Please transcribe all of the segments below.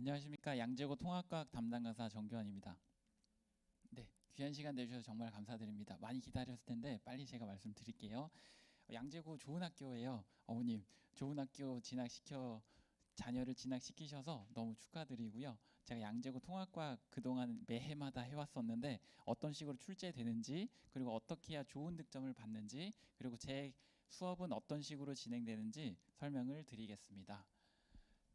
안녕하십니까 양재고 통합과학 담당 강사 정규환입니다. 네 귀한 시간 내주셔서 정말 감사드립니다. 많이 기다렸을 텐데 빨리 제가 말씀드릴게요. 어, 양재고 좋은 학교예요. 어머님 좋은 학교 진학시켜 자녀를 진학시키셔서 너무 축하드리고요. 제가 양재고 통합과학 그동안 매해마다 해왔었는데 어떤 식으로 출제되는지 그리고 어떻게 해야 좋은 득점을 받는지 그리고 제 수업은 어떤 식으로 진행되는지 설명을 드리겠습니다.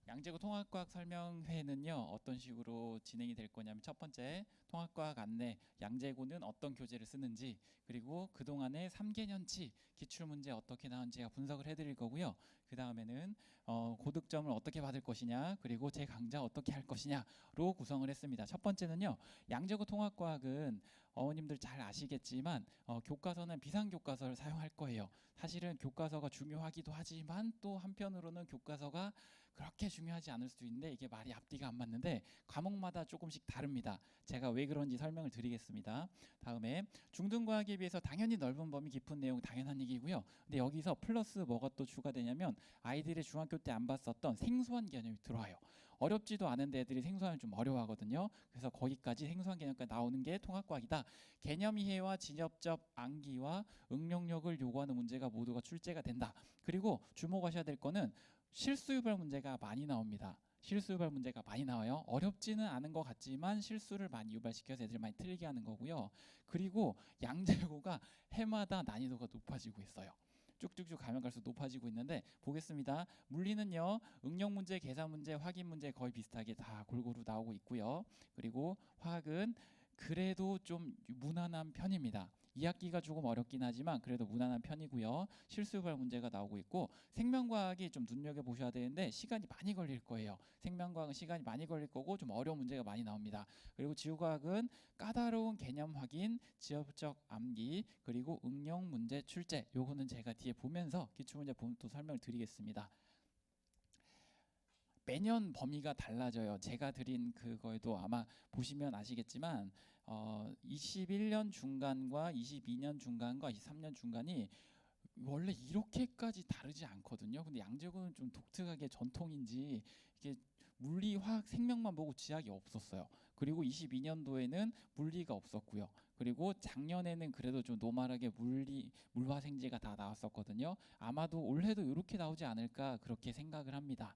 양재고 통합과학 설명회는요 어떤 식으로 진행이 될 거냐면 첫 번째 통합과학 안내 양재고는 어떤 교재를 쓰는지 그리고 그 동안의 3개년치 기출 문제 어떻게 나온지 제가 분석을 해드릴 거고요. 그 다음에는 어, 고득점을 어떻게 받을 것이냐 그리고 제 강좌 어떻게 할 것이냐로 구성을 했습니다. 첫 번째는요 양재고 통합과학은 어머님들 잘 아시겠지만 어, 교과서는 비상 교과서를 사용할 거예요. 사실은 교과서가 중요하기도 하지만 또 한편으로는 교과서가 그렇게 중요하지 않을 수도 있는데 이게 말이 앞뒤가 안 맞는데 과목마다 조금씩 다릅니다. 제가 왜 그런지 설명을 드리겠습니다. 다음에 중등과학에 비해서 당연히 넓은 범위 깊은 내용 당연한 얘기고요. 근데 여기서 플러스 뭐가 또 추가되냐면 아이들의 중학교 때 안 봤었던 생소한 개념이 들어와요. 어렵지도 않은데 애들이 생소하면 좀 어려워하거든요. 그래서 거기까지 생소한 개념까지 나오는 게 통합과학이다. 개념 이해와 진접적 암기와 응용력을 요구하는 문제가 모두가 출제가 된다. 그리고 주목하셔야 될 거는 실수 유발 문제가 많이 나옵니다. 실수 유발 문제가 많이 나와요. 어렵지는 않은 것 같지만 실수를 많이 유발시켜서 애들 많이 틀리게 하는 거고요. 그리고 양재고가 해마다 난이도가 높아지고 있어요. 쭉쭉쭉 가면 갈수록 높아지고 있는데 보겠습니다. 물리는요 응용 문제, 계산 문제, 확인 문제 거의 비슷하게 다 골고루 나오고 있고요. 그리고 화학은 그래도 좀 무난한 편입니다. 2학기가 조금 어렵긴 하지만 그래도 무난한 편이고요. 실수 유발 문제가 나오고 있고 생명과학이 좀 눈여겨 보셔야 되는데 시간이 많이 걸릴 거예요. 생명과학은 시간이 많이 걸릴 거고 좀 어려운 문제가 많이 나옵니다. 그리고 지구과학은 까다로운 개념 확인, 지역적 암기 그리고 응용 문제 출제 요거는 제가 뒤에 보면서 기출 문제 보면 또 설명을 드리겠습니다. 매년 범위가 달라져요. 제가 드린 그거에도 아마 보시면 아시겠지만 어 21년 중간과 22년 중간과 23년 중간이 원래 이렇게까지 다르지 않거든요. 근데 양재고는 좀 독특하게 전통인지 이게 물리, 화학, 생명만 보고 지학이 없었어요. 그리고 22년도에는 물리가 없었고요. 그리고 작년에는 그래도 좀 노멀하게 물리, 물화생지가 다 나왔었거든요. 아마도 올해도 이렇게 나오지 않을까 그렇게 생각을 합니다.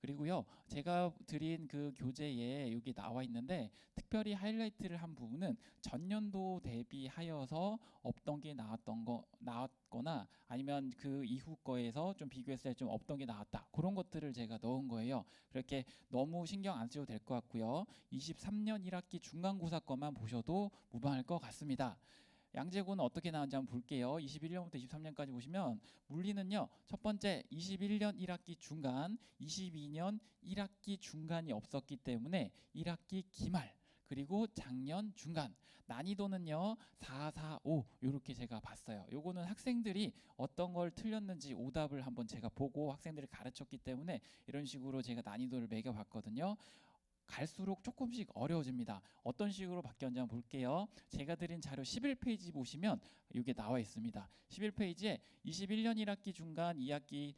그리고요 제가 드린 그 교재에 여기 나와 있는데 특별히 하이라이트를 한 부분은 전년도 대비하여서 없던 게 나왔던 거 나왔거나 아니면 그 이후 거에서 좀 비교했을 때 좀 없던 게 나왔다. 그런 것들을 제가 넣은 거예요. 그렇게 너무 신경 안 쓰셔도 될 것 같고요. 23년 1학기 중간고사 거만 보셔도 무방할 것 같습니다 양재고는 어떻게 나왔는지 한번 볼게요. 21년부터 23년까지 보시면 물리는요. 첫 번째 21년 1학기 중간, 22년 1학기 중간이 없었기 때문에 1학기 기말 그리고 작년 중간 난이도는요 4, 4, 5 이렇게 제가 봤어요. 요거는 학생들이 어떤 걸 틀렸는지 오답을 한번 제가 보고 학생들을 가르쳤기 때문에 이런 식으로 제가 난이도를 매겨 봤거든요. 갈수록 조금씩 어려워집니다. 어떤 식으로 바뀌었는지 한번 볼게요. 제가 드린 자료 11페이지 보시면 이게 나와 있습니다. 11페이지에 21년 1학기 중간, 2학기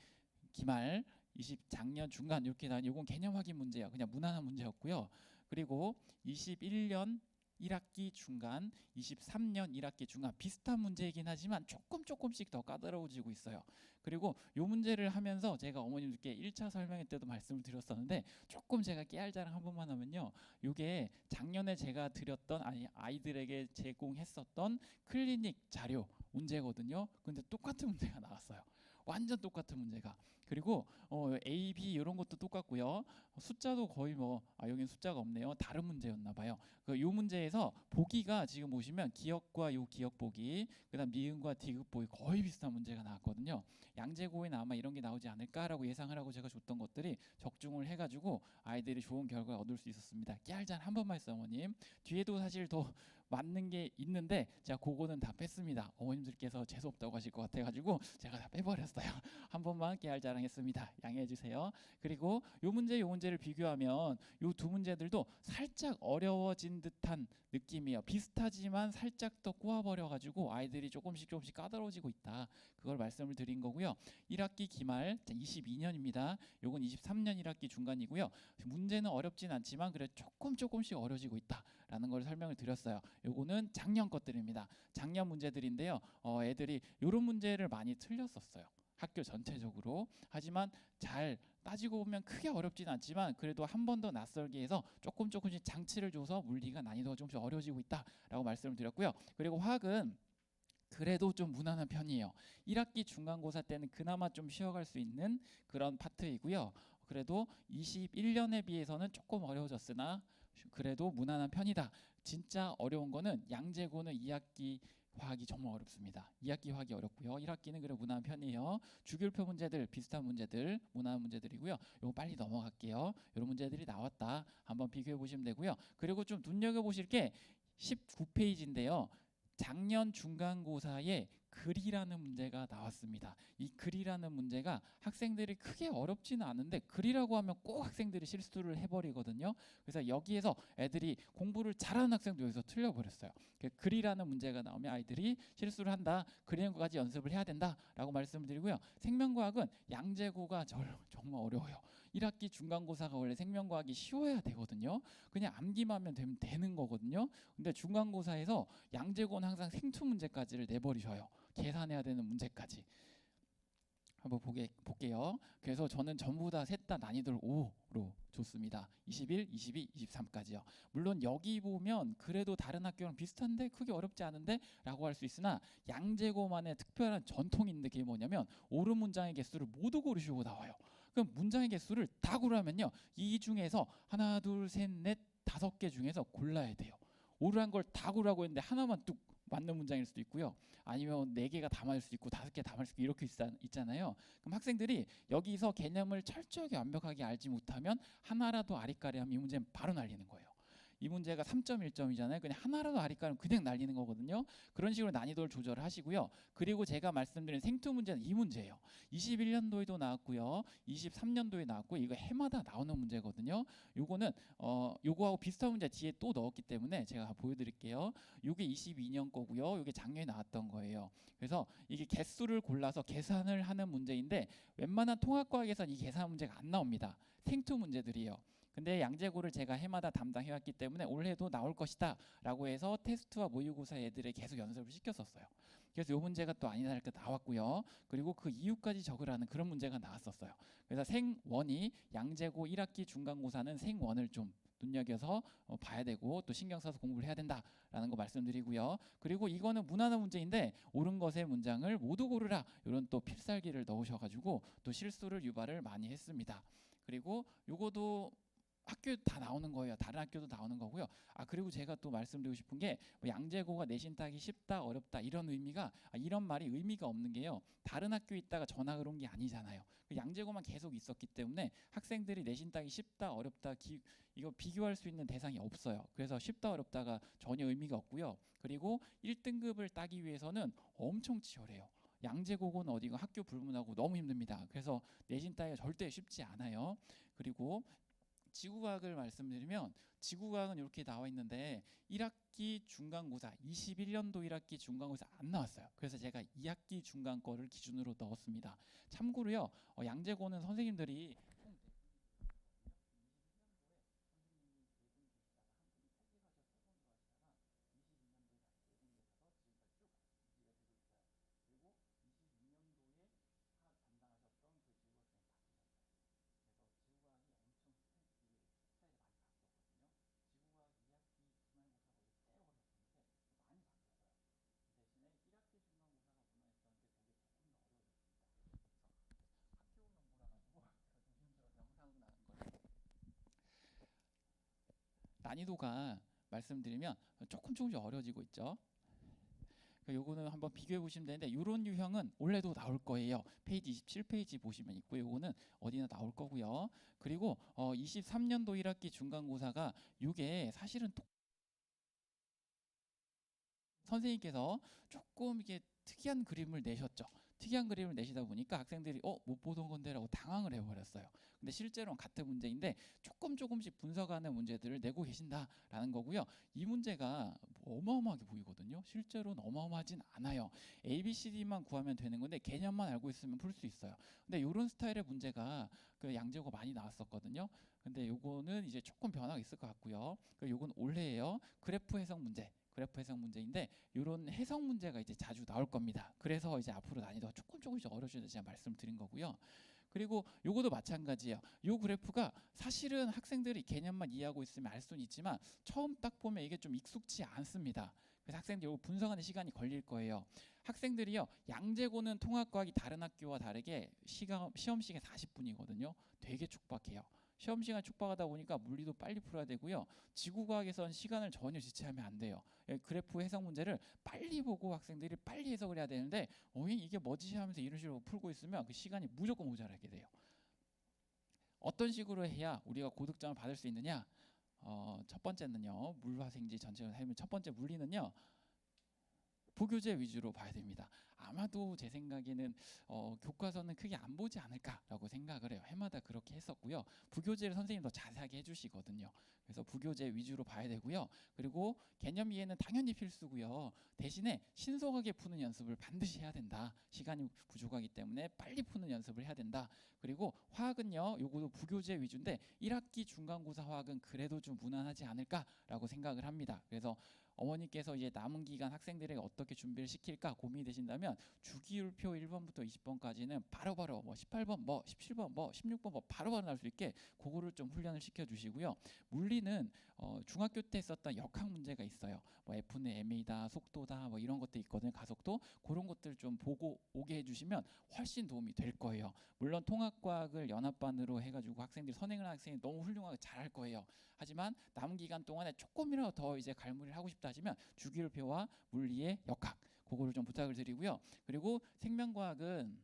기말, 20 작년 중간 이렇게 나 이건 개념 확인 문제예요. 그냥 무난한 문제였고요. 그리고 21년 1학기 중간, 23년 1학기 중간 비슷한 문제이긴 하지만 조금 조금씩 더 까다로워지고 있어요. 그리고 요 문제를 하면서 제가 어머님들께 1차 설명회 때도 말씀을 드렸었는데 조금 제가 깨알 자랑 한 번만 하면요. 요게 작년에 제가 드렸던 아니 아이들에게 제공했었던 클리닉 자료 문제거든요. 근데 똑같은 문제가 나왔어요. 완전 똑같은 문제가. 그리고 어, A, B 이런 것도 똑같고요. 숫자도 거의 뭐 아, 여기는 숫자가 없네요. 다른 문제였나 봐요. 그 요 문제에서 보기가 지금 보시면 기억과 요 기억 보기, 그다음 니은과 디귿 보기 거의 비슷한 문제가 나왔거든요. 양재고에는 아마 이런 게 나오지 않을까라고 예상을 하고 제가 줬던 것들이 적중을 해가지고 아이들이 좋은 결과 얻을 수 있었습니다. 깨알잔 한 번만 했어요, 어머님. 뒤에도 사실 더 맞는 게 있는데 제가 그거는 다 뺐습니다. 어머님들께서 재수 없다고 하실 것 같아가지고 제가 다 빼버렸어요. 한 번만 깨알 자랑 자랑했습니다. 양해해 주세요. 그리고 요 문제 요 문제를 비교하면 요 두 문제들도 살짝 어려워진 듯한 느낌이에요. 비슷하지만 살짝 더 꼬아버려 가지고 아이들이 조금씩 조금씩 까다로워지고 있다. 그걸 말씀을 드린 거고요. 1학기 기말 22년입니다. 요건 23년 1학기 중간이고요. 문제는 어렵진 않지만 그래 조금 조금씩 어려지고 있다 라는 걸 설명을 드렸어요. 요거는 작년 것들입니다. 작년 문제들인데요. 어, 애들이 요런 문제를 많이 틀렸었어요. 학교 전체적으로. 하지만 잘 따지고 보면 크게 어렵진 않지만 그래도 한 번 더 낯설게 해서 조금 조금씩 장치를 줘서 물리가 난이도가 조금씩 어려지고 있다라고 말씀을 드렸고요. 그리고 화학은 그래도 좀 무난한 편이에요. 1학기 중간고사 때는 그나마 좀 쉬어갈 수 있는 그런 파트이고요. 그래도 21년에 비해서는 조금 어려워졌으나 그래도 무난한 편이다. 진짜 어려운 거는 양재고는 2학기 화학이 정말 어렵습니다. 2학기 화학이 어렵고요. 1학기는 그래 무난한 편이에요. 주기율표 문제들 비슷한 문제들 무난한 문제들이고요. 요거 빨리 넘어갈게요. 이런 문제들이 나왔다. 한번 비교해 보시면 되고요. 그리고 좀 눈여겨 보실 게 19페이지인데요. 작년 중간고사에 글이라는 문제가 나왔습니다. 이 글이라는 문제가 학생들이 크게 어렵지는 않은데 글이라고 하면 꼭 학생들이 실수를 해버리거든요. 그래서 여기에서 애들이 공부를 잘하는 학생도 여기서 틀려버렸어요. 그 글이라는 문제가 나오면 아이들이 실수를 한다. 그리는 것까지 연습을 해야 된다라고 말씀드리고요. 생명과학은 양재고가 절- 정말 어려워요. 1학기 중간고사가 원래 생명과학이 쉬워야 되거든요. 그냥 암기만 되면 되는 거거든요. 근데 중간고사에서 양재고는 항상 생투 문제까지를 내버리셔요. 계산해야 되는 문제까지. 한번 보게 볼게요. 그래서 저는 전부 다 셋 다 난이도를 5로 줬습니다. 21, 22, 23까지요. 물론 여기 보면 그래도 다른 학교랑 비슷한데 크게 어렵지 않은데 라고 할 수 있으나 양재고만의 특별한 전통이 있는데 그게 뭐냐면 옳은 문장의 개수를 모두 고르시고 나와요. 그럼 문장의 개수를 다 고르면요. 이 중에서 하나, 둘, 셋, 넷, 다섯 개 중에서 골라야 돼요. 옳은 걸 다 고르라고 했는데 하나만 뚝 맞는 문장일 수도 있고요. 아니면 네 개가 다 맞을 수 있고 다섯 개 다 맞을 수 있고 이렇게 있- 있잖아요. 그럼 학생들이 여기서 개념을 철저하게 완벽하게 알지 못하면 하나라도 아리까리하면 이 문제는 바로 날리는 거예요. 이 문제가 3.1점이잖아요. 그냥 하나라도 아리까리면 그냥 날리는 거거든요. 그런 식으로 난이도를 조절을 하시고요. 그리고 제가 말씀드린 생투 문제는 이 문제예요. 21년도에도 나왔고요. 23년도에 나왔고 이거 해마다 나오는 문제거든요. 요거는 어 요거하고 비슷한 문제 뒤에 또 넣었기 때문에 제가 보여드릴게요. 요게 22년 거고요. 요게 작년에 나왔던 거예요. 그래서 이게 개수를 골라서 계산을 하는 문제인데 웬만한 통합과학에서는 이 계산 문제가 안 나옵니다. 생투 문제들이에요. 근데 양재고를 제가 해마다 담당해왔기 때문에 올해도 나올 것이다 라고 해서 테스트와 모의고사 애들에 계속 연습을 시켰었어요. 그래서 요 문제가 또 아니다 할까 나왔고요. 그리고 그 이유까지 적으라는 그런 문제가 나왔었어요. 그래서 생원이 양재고 1학기 중간고사는 생원을 좀 눈여겨서 어, 봐야 되고 또 신경 써서 공부를 해야 된다라는 거 말씀드리고요. 그리고 이거는 무난한 문제인데 옳은 것의 문장을 모두 고르라 이런 또 필살기를 넣으셔가지고 또 실수를 유발을 많이 했습니다. 그리고 요거도 학교 다 나오는 거예요. 다른 학교도 나오는 거고요. 아 그리고 제가 또 말씀드리고 싶은 게뭐 양재고가 내신 따기 쉽다 어렵다 이런 의미가 아, 이런 말이 의미가 없는 게요. 다른 학교 에 있다가 전학을 온 게 아니잖아요. 그 양재고만 계속 있었기 때문에 학생들이 내신 따기 쉽다 어렵다 기, 이거 비교할 수 있는 대상이 없어요. 그래서 쉽다 어렵다가 전혀 의미가 없고요. 그리고 1등급을 따기 위해서는 엄청 치열해요. 양재고고는 어디가 학교 불문하고 너무 힘듭니다. 그래서 내신 따기가 절대 쉽지 않아요. 그리고 지구과학을 말씀드리면 지구과학은 이렇게 나와 있는데 1학기 중간고사 21년도 1학기 중간고사 안 나왔어요. 그래서 제가 2학기 중간 거를 기준으로 넣었습니다. 참고로요. 어, 양재고는 선생님들이 난이도가 말씀드리면 조금 조금씩 어려지고 있죠. 그러니까 요거는 한번 비교해 보시면 되는데 이런 유형은 원래도 나올 거예요. 페이지 27페이지 보시면 있고 요거는 어디나 나올 거고요. 그리고 어 23년도 1학기 중간고사가 이게 사실은 똑- 선생님께서 조금 이게 특이한 그림을 내셨죠. 특이한 그림을 내시다 보니까 학생들이 어 못 보던 건데라고 당황을 해버렸어요. 근데 실제로는 같은 문제인데 조금 조금씩 분석하는 문제들을 내고 계신다라는 거고요. 이 문제가 뭐 어마어마하게 보이거든요. 실제로는 어마어마하진 않아요. A, B, C, D만 구하면 되는 건데 개념만 알고 있으면 풀 수 있어요. 근데 이런 스타일의 문제가 그 양재고 많이 나왔었거든요. 근데 요거는 이제 조금 변화가 있을 것 같고요. 그 요건 올해예요. 그래프 해석 문제. 그래프 해석 문제인데 이런 해석 문제가 이제 자주 나올 겁니다. 그래서 이제 앞으로 난이도가 조금 조금씩 어려워지는 제가 말씀드린 거고요. 그리고 요거도 마찬가지예요. 요 그래프가 사실은 학생들이 개념만 이해하고 있으면 알 수는 있지만 처음 딱 보면 이게 좀 익숙치 않습니다. 그래서 학생들 요거 분석하는 시간이 걸릴 거예요. 학생들이요 양재고는 통합과학이 다른 학교와 다르게 시험 시간 40분이거든요. 되게 촉박해요. 시험 시간 촉박하다 보니까 물리도 빨리 풀어야 되고요. 지구과학에선 시간을 전혀 지체하면 안 돼요. 예, 그래프 해석 문제를 빨리 보고 학생들이 빨리 해석을 해야 되는데 어 이게 뭐지 하면서 이런 식으로 풀고 있으면 그 시간이 무조건 모자라게 돼요. 어떤 식으로 해야 우리가 고득점을 받을 수 있느냐? 어, 첫 번째는요. 물화생지 전체를 하면 첫 번째 물리는요. 부교재 위주로 봐야 됩니다. 아마도 제 생각에는 어, 교과서는 크게 안 보지 않을까라고 생각을 해요. 해마다 그렇게 했었고요. 부교재를 선생님 더 자세하게 해주시거든요. 그래서 부교재 위주로 봐야 되고요. 그리고 개념 이해는 당연히 필수고요. 대신에 신속하게 푸는 연습을 반드시 해야 된다. 시간이 부족하기 때문에 빨리 푸는 연습을 해야 된다. 그리고 화학은요. 요거도 부교재 위주인데 1학기 중간고사 화학은 그래도 좀 무난하지 않을까라고 생각을 합니다. 그래서 어머니께서 이제 남은 기간 학생들에게 어떻게 준비를 시킬까 고민이 되신다면 주기율표 1번부터 20번까지는 바로바로 뭐 18번 뭐 17번 뭐 16번 뭐 바로바로 나올 수 있게 그거를 좀 훈련을 시켜 주시고요. 물리는 어, 중학교 때 썼던 역학 문제가 있어요. 뭐 F는 m이다, 속도다, 뭐 이런 것도 있거든요. 가속도 그런 것들 좀 보고 오게 해 주시면 훨씬 도움이 될 거예요. 물론 통합과학을 연합반으로 해 가지고 학생들 선행을 하는 학생이 너무 훌륭하게 잘할 거예요. 하지만 남은 기간 동안에 조금이라도 더 이제 갈무리를 하고 싶다 하시면 주기율표와 물리의 역학 그거를 좀 부탁을 드리고요. 그리고 생명과학은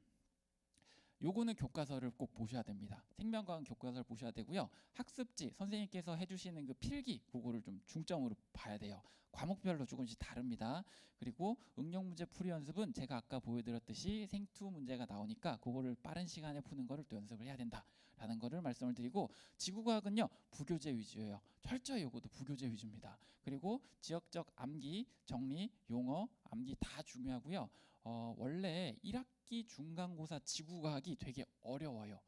요거는 교과서를 꼭 보셔야 됩니다. 생명과학 교과서를 보셔야 되고요. 학습지 선생님께서 해주시는 그 필기 그거를 좀 중점으로 봐야 돼요. 과목별로 조금씩 다릅니다. 그리고 응용 문제 풀이 연습은 제가 아까 보여드렸듯이 생투 문제가 나오니까 그거를 빠른 시간에 푸는 거를 또 연습을 해야 된다라는 거를 말씀을 드리고 지구과학은요 부교재 위주예요. 철저히 요것도 부교재 위주입니다. 그리고 지역적 암기, 정리, 용어, 암기 다 중요하고요. 어, 원래 1학기 중간고사 지구과학이 되게 어려워요.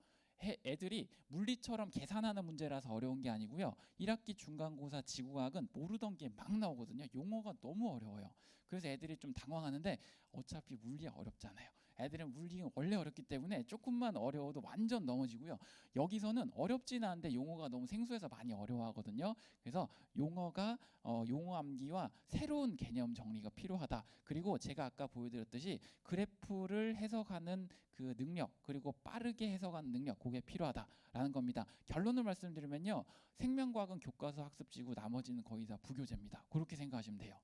해, 애들이 물리처럼 계산하는 문제라서 어려운 게 아니고요. 1학기 중간고사 지구과학은 모르던 게 막 나오거든요. 용어가 너무 어려워요. 그래서 애들이 좀 당황하는데 어차피 물리 어렵잖아요. 애들은 물리가 원래 어렵기 때문에 조금만 어려워도 완전 넘어지고요. 여기서는 어렵지는 않은데 용어가 너무 생소해서 많이 어려워하거든요. 그래서 용어가 어, 용어 암기와 새로운 개념 정리가 필요하다. 그리고 제가 아까 보여드렸듯이 그래프를 해석하는 그 능력 그리고 빠르게 해석하는 능력 그게 필요하다라는 겁니다. 결론을 말씀드리면요. 생명과학은 교과서 학습지고 나머지는 거의 다 부교재입니다. 그렇게 생각하시면 돼요.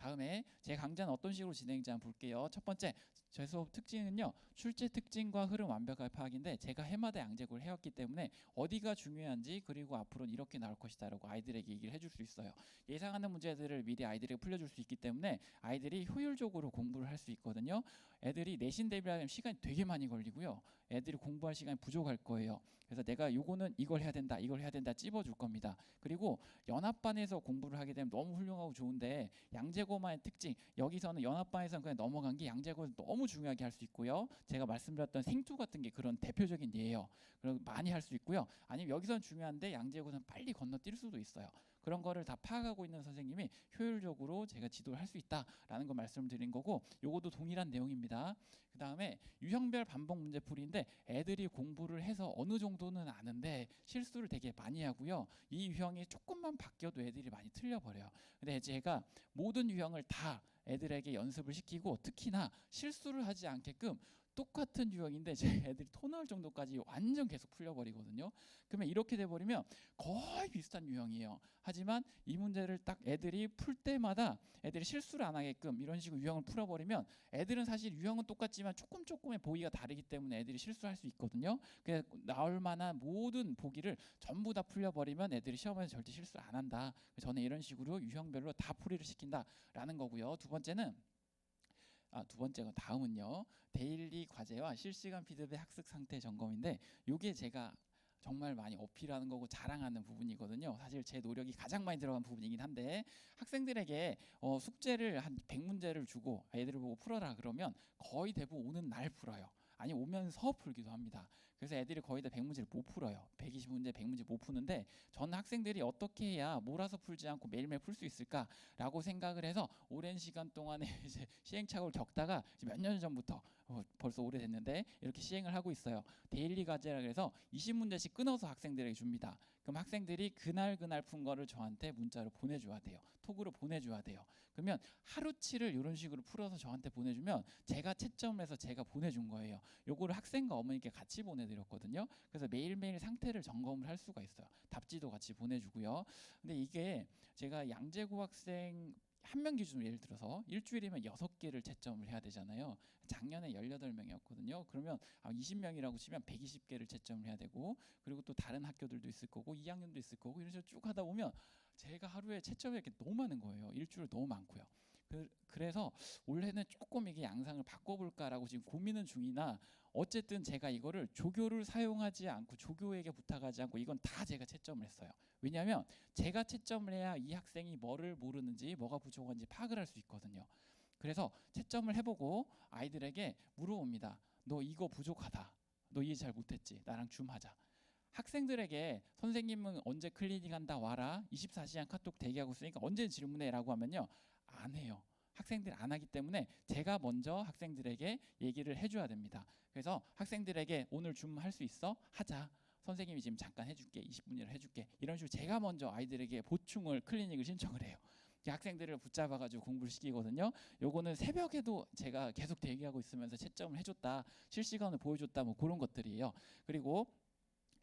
다음에 제 강좌는 어떤 식으로 진행인지 한번 볼게요. 첫 번째 제 수업 특징은요 출제 특징과 흐름 완벽하게 파악인데 제가 해마다 양재고를 해왔기 때문에 어디가 중요한지 그리고 앞으로는 이렇게 나올 것이다 라고 아이들에게 얘기를 해줄 수 있어요. 예상하는 문제들을 미리 아이들에게 풀려줄 수 있기 때문에 아이들이 효율적으로 공부를 할 수 있거든요. 애들이 내신 대비하면 시간이 되게 많이 걸리고요. 애들이 공부할 시간이 부족할 거예요. 그래서 내가 요거는 이걸 해야 된다 이걸 해야 된다 찝어줄 겁니다. 그리고 연합반에서 공부를 하게 되면 너무 훌륭하고 좋은데 양재고 만의 특징. 여기서는 연합반에서는 그냥 넘어간 게 양재고를 너무 중요하게 할 수 있고요. 제가 말씀드렸던 생투 같은 게 그런 대표적인 예예요. 그리고 많이 할 수 있고요. 아니면 여기서는 중요한데 양재고는 빨리 건너뛸 수도 있어요 그런 거를 다 파악하고 있는 선생님이 효율적으로 제가 지도를 할 수 있다라는 거 말씀드린 거고 요것도 동일한 내용입니다. 그 다음에 유형별 반복 문제 풀이인데 애들이 공부를 해서 어느 정도는 아는데 실수를 되게 많이 하고요. 이 유형이 조금만 바뀌어도 애들이 많이 틀려버려요. 근데 제가 모든 유형을 다 애들에게 연습을 시키고 특히나 실수를 하지 않게끔 똑같은 유형인데 제 애들이 토 나올 정도까지 완전 계속 풀려버리거든요. 그러면 이렇게 돼버리면 거의 비슷한 유형이에요. 하지만 이 문제를 딱 애들이 풀 때마다 애들이 실수를 안 하게끔 이런 식으로 유형을 풀어버리면 애들은 사실 유형은 똑같지만 조금 조금의 보기가 다르기 때문에 애들이 실수할 수 있거든요. 그래서 나올 만한 모든 보기를 전부 다 풀려버리면 애들이 시험에서 절대 실수를 안 한다. 저는 이런 식으로 유형별로 다 풀이를 시킨다라는 거고요. 두 번째는 아 두 번째가 다음은요 데일리 과제와 실시간 피드백 학습 상태 점검인데 요게 제가 정말 많이 어필하는 거고 자랑하는 부분이거든요. 사실 제 노력이 가장 많이 들어간 부분이긴 한데 학생들에게 어, 숙제를 한 100문제를 주고 애들을 보고 풀어라 그러면 거의 대부분 오는 날 풀어요. 아니 오면서 풀기도 합니다. 그래서 애들이 거의 다 100문제를 못 풀어요. 120문제, 100문제 못 푸는데 저는 학생들이 어떻게 해야 몰아서 풀지 않고 매일매일 풀 수 있을까라고 생각을 해서 오랜 시간 동안에 이제 시행착오를 겪다가 몇 년 전부터 어, 벌써 오래됐는데 이렇게 시행을 하고 있어요. 데일리 과제라 그래서 20문제씩 끊어서 학생들에게 줍니다. 그럼 학생들이 그날 그날 푼 거를 저한테 문자로 보내줘야 돼요. 톡으로 보내줘야 돼요. 그러면 하루치를 이런 식으로 풀어서 저한테 보내주면 제가 채점을 해서 제가 보내준 거예요. 요거를 학생과 어머니께 같이 보내드렸거든요. 그래서 매일매일 상태를 점검을 할 수가 있어요. 답지도 같이 보내주고요. 근데 이게 제가 양재고 학생 한 명 기준으로 예를 들어서 일주일이면 여섯 개를 채점을 해야 되잖아요. 작년에 18명이었거든요. 그러면 아, 20명이라고 치면 120개를 채점을 해야 되고 그리고 또 다른 학교들도 있을 거고 2학년도 있을 거고 이런 식으로 쭉 하다 보면 제가 하루에 채점할 게 너무 많은 거예요. 일주일 너무 많고요. 그, 그래서 올해는 조금 이게 양상을 바꿔볼까라고 지금 고민은 중이나 어쨌든 제가 이거를 조교를 사용하지 않고 조교에게 부탁하지 않고 이건 다 제가 채점을 했어요. 왜냐하면 제가 채점을 해야 이 학생이 뭐를 모르는지 뭐가 부족한지 파악을 할 수 있거든요. 그래서 채점을 해보고 아이들에게 물어봅니다. 너 이거 부족하다. 너 이해 잘 못했지. 나랑 줌 하자. 학생들에게 선생님은 언제 클리닉 한다 와라. 24시간 카톡 대기하고 있으니까 언제 질문해라고 하면요. 안 해요. 학생들 안 하기 때문에 제가 먼저 학생들에게 얘기를 해줘야 됩니다. 그래서 학생들에게 오늘 줌 할 수 있어? 하자. 선생님이 지금 잠깐 해줄게. 20분이라 해줄게. 이런 식으로 제가 먼저 아이들에게 보충을 클리닉을 신청을 해요. 학생들을 붙잡아가지고 공부를 시키거든요. 요거는 새벽에도 제가 계속 대기하고 있으면서 채점을 해줬다, 실시간을 보여줬다, 뭐 그런 것들이에요. 그리고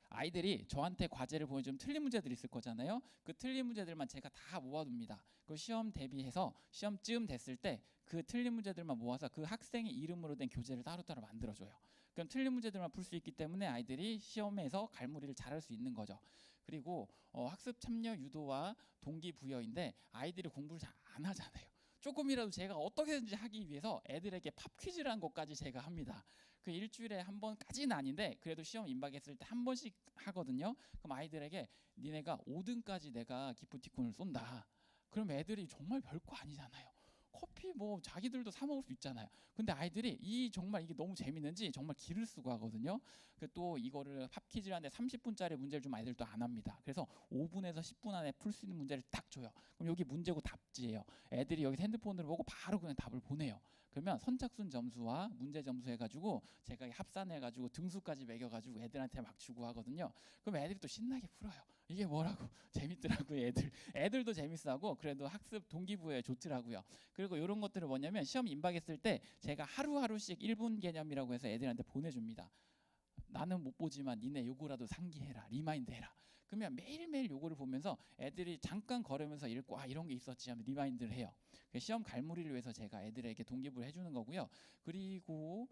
아이들이 저한테 과제를 보여주면 틀린 문제들이 있을 거잖아요. 그 틀린 문제들만 제가 다 모아둡니다. 그 시험 대비해서 시험쯤 됐을 때 그 틀린 문제들만 모아서 그 학생의 이름으로 된 교재를 따로따로 만들어줘요. 그럼 틀린 문제들만 풀 수 있기 때문에 아이들이 시험에서 갈무리를 잘할 수 있는 거죠. 그리고 어, 학습 참여 유도와 동기부여인데 아이들이 공부를 잘 안 하잖아요. 조금이라도 제가 어떻게든지 하기 위해서 애들에게 팝 퀴즈라는 것까지 제가 합니다. 그 일주일에 한 번까지는 아닌데 그래도 시험 임박했을 때 한 번씩 하거든요. 그럼 아이들에게 니네가 5등까지 내가 기프티콘을 쏜다. 그럼 애들이 정말 별거 아니잖아요. 커피 뭐 자기들도 사 먹을 수 있잖아요. 근데 아이들이 이 정말 이게 너무 재밌는지 정말 기를 쓰고 하거든요. 그또 이거를 팝퀴즈라는데 30분짜리 문제를 좀 아이들도 안 합니다. 그래서 5분에서 10분 안에 풀 수 있는 문제를 딱 줘요. 그럼 여기 문제고 답지예요. 애들이 여기 핸드폰을 보고 바로 그냥 답을 보내요. 그러면 선착순 점수와 문제 점수 해가지고 제가 합산해가지고 등수까지 매겨가지고 애들한테 막 주고 하거든요. 그럼 애들이 또 신나게 풀어요. 이게 뭐라고 재밌더라고요. 애들 애들도 재밌어하고 그래도 학습 동기부여에 좋더라고요. 그리고 이런 것들을 뭐냐면 시험 임박했을 때 제가 하루하루씩 1분 개념이라고 해서 애들한테 보내줍니다. 나는 못 보지만 니네 요거라도 상기해라 리마인드 해라 그러면 매일매일 요거를 보면서 애들이 잠깐 걸으면서 읽고 아 이런 게 있었지 하면 리마인드를 해요 그 시험 갈무리를 위해서 제가 애들에게 동기부를 해주는 거고요 그리고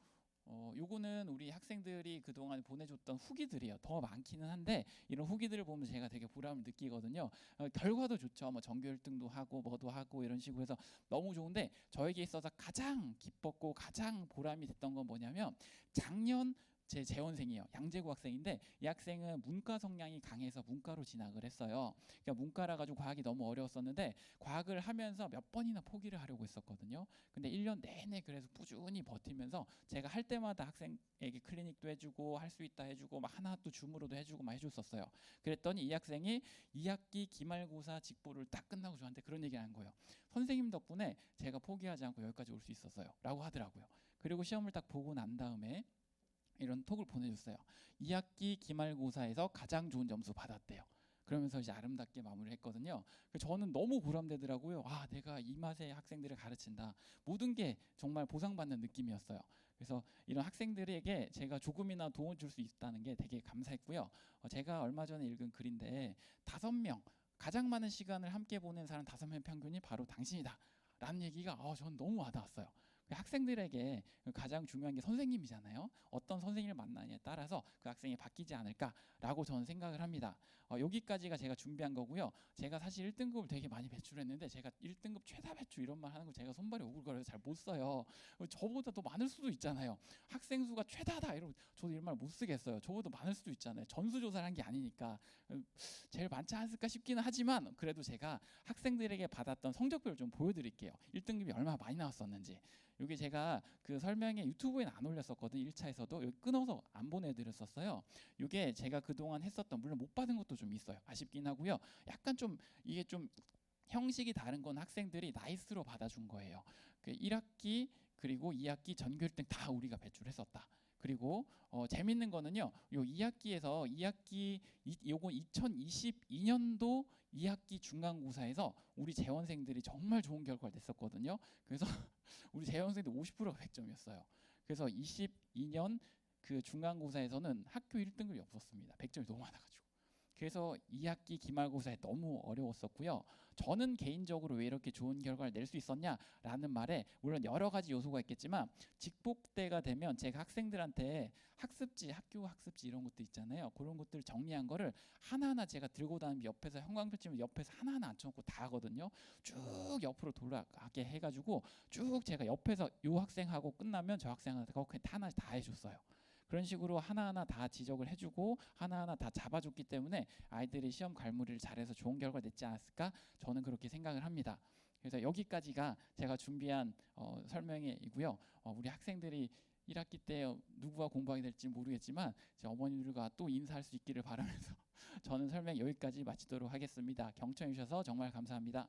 어, 요거는 우리 학생들이 그동안 보내줬던 후기들이에요. 더 많기는 한데 이런 후기들을 보면 제가 되게 보람을 느끼거든요. 어, 결과도 좋죠. 뭐 전교 1등도 하고 뭐도 하고 이런 식으로 해서 너무 좋은데 저에게 있어서 가장 기뻤고 가장 보람이 됐던 건 뭐냐면 작년 제 재원생이에요. 양재고 학생인데 이 학생은 문과 성향이 강해서 문과로 진학을 했어요. 그러니까 문과라 가지고 과학이 너무 어려웠었는데 과학을 하면서 몇 번이나 포기를 하려고 했었거든요. 근데 1년 내내 그래서 꾸준히 버티면서 제가 할 때마다 학생에게 클리닉도 해주고 할 수 있다 해주고 막 하나 또 줌으로도 해주고 막 해줬었어요. 그랬더니 이 학생이 2학기 기말고사 직보를 딱 끝나고 저한테 그런 얘기를 한 거예요. 선생님 덕분에 제가 포기하지 않고 여기까지 올 수 있었어요.라고 하더라고요. 그리고 시험을 딱 보고 난 다음에 이런 톡을 보내줬어요. 2학기 기말고사에서 가장 좋은 점수 받았대요. 그러면서 이제 아름답게 마무리했거든요. 저는 너무 보람되더라고요. 아, 내가 이 맛의 학생들을 가르친다. 모든 게 정말 보상받는 느낌이었어요. 그래서 이런 학생들에게 제가 조금이나 도움을 줄수 있다는 게 되게 감사했고요. 어, 제가 얼마 전에 읽은 글인데 다섯 명 가장 많은 시간을 함께 보낸 사람 다섯 명 평균이 바로 당신이다. 라는 얘기가 어, 저는 너무 와닿았어요. 그 학생들에게 가장 중요한 게 선생님이잖아요. 어떤 선생님을 만나냐에 따라서 그 학생이 바뀌지 않을까라고 저는 생각을 합니다. 어, 여기까지가 제가 준비한 거고요. 제가 사실 1등급을 되게 많이 배출했는데 제가 1등급 최다 배출 이런 말 하는 거 제가 손발이 오글거려서 잘 못 써요. 어, 저보다 더 많을 수도 있잖아요. 학생 수가 최다다 이러고 저도 이런 말 못 쓰겠어요. 저보다 많을 수도 있잖아요. 전수 조사를 한 게 아니니까 어, 제일 많지 않을까 싶기는 하지만 그래도 제가 학생들에게 받았던 성적표를 좀 보여드릴게요. 1등급이 얼마나 많이 나왔었는지. 여기 제가 그 설명에 유튜브에는 안 올렸었거든. 1차에서도 여기 끊어서 안 보내드렸었어요. 이게 제가 그동안 했었던 물론 못 받은 것도 좀 있어요. 아쉽긴 하고요. 약간 좀 이게 좀 형식이 다른 건 학생들이 나이스로 받아준 거예요. 그 1학기 그리고 2학기 전교 1등 다 우리가 배출했었다. 그리고 어, 재밌는 거는요. 요 2학기에서 2학기 이, 요거 2022년도 2학기 중간고사에서 우리 재원생들이 정말 좋은 결과를 냈었거든요. 그래서 우리 재원생들 50%가 100점이었어요. 그래서 22년 그 중간고사에서는 학교 1등급이 없었습니다. 100점이 너무 많아가지고. 그래서 2학기 기말고사에 너무 어려웠었고요. 저는 개인적으로 왜 이렇게 좋은 결과를 낼 수 있었냐라는 말에 물론 여러 가지 요소가 있겠지만 직복때가 되면 제가 학생들한테 학습지, 학교 학습지 이런 것도 있잖아요. 그런 것들 정리한 거를 하나하나 제가 들고 다니면 옆에서 형광펜치면 옆에서 하나하나 앉혀놓고 다 하거든요. 쭉 옆으로 돌아가게 해가지고 쭉 제가 옆에서 요 학생하고 끝나면 저 학생한테 그렇게 하나씩 다 해줬어요. 그런 식으로 하나하나 다 지적을 해주고 하나하나 다 잡아줬기 때문에 아이들이 시험 갈무리를 잘해서 좋은 결과 를 냈지 않았을까 저는 그렇게 생각을 합니다. 그래서 여기까지가 제가 준비한 어, 설명이고요. 어, 우리 학생들이 1학기 때 누구와 공부하게 될지 모르겠지만 제 어머니들과 또 인사할 수 있기를 바라면서 저는 설명 여기까지 마치도록 하겠습니다. 경청해 주셔서 정말 감사합니다.